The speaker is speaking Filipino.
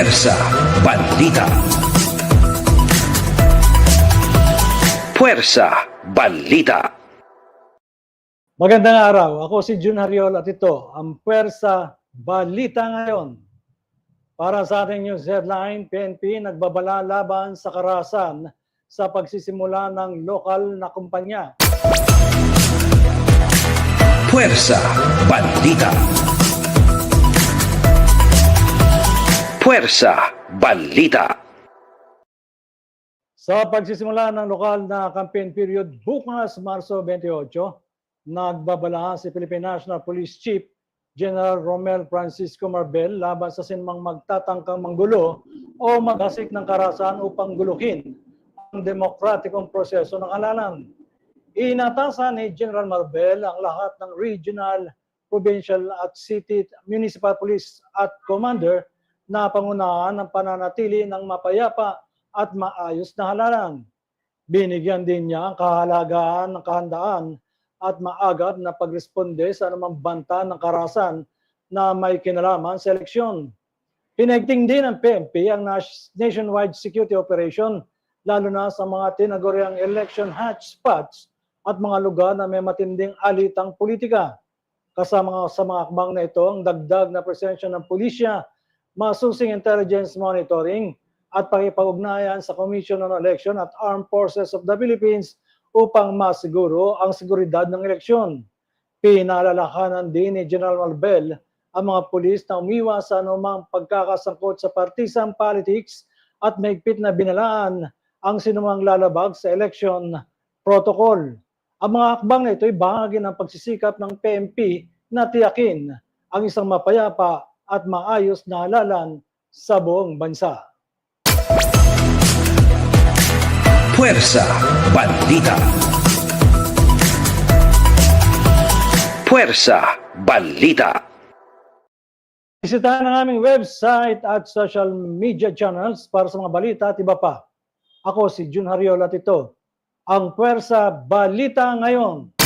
Puwersa Balita. Puwersa Balita. Magandang araw. Ako si Jun Hariol at ito ang Pwersa Balita ngayon. Para sa ating news headline, PNP nagbabala laban sa karahasan sa pagsisimula ng lokal na kumpanya. Puwersa Balita. Puwersa Balita. Sa pagsisimula ng lokal na campaign period bukas Marso 28, nagbabala si Philippine National Police Chief General Romel Francisco Marbel laban sa sinumang magtatangkang manggulo o maghasik ng karahasan upang guluhin ang demokratikong proseso ng halalan. Inatasan ni General Marbel ang lahat ng regional, provincial at city municipal police at commander na pangunahan ng pananatili ng mapayapa at maayos na halalan. Binigyan din niya ang kahalagaan ng kahandaan at maagap na pagresponde sa anumang banta ng karahasan na may kinalaman sa eleksyon. Pinagting din ng PNP ang nationwide security operation lalo na sa mga tinaguriang election hotspots at mga lugar na may matinding alitang politika. Kasama sa mga akbang na ito ang dagdag na presensya ng pulisya, masusing intelligence monitoring at pakipag-ugnayan sa Commission on Election at Armed Forces of the Philippines upang masiguro ang seguridad ng eleksyon. Pinalalakanan din ni General Malbel ang mga pulis na umiwas sa anumang pagkakasangkot sa partisan politics at mahigpit na binalaan ang sinumang lalabag sa election protocol. Ang mga akbang na ito ay bahagi ng pagsisikap ng PMP na tiyakin ang isang mapayapa at maayos na halalan sa buong bansa. Puwersa Balita. Puwersa Balita. Bisitahan ang aming website at social media channels para sa mga balita at iba pa. Ako si Jun Hariola at ito, ang Pwersa Balita ngayon.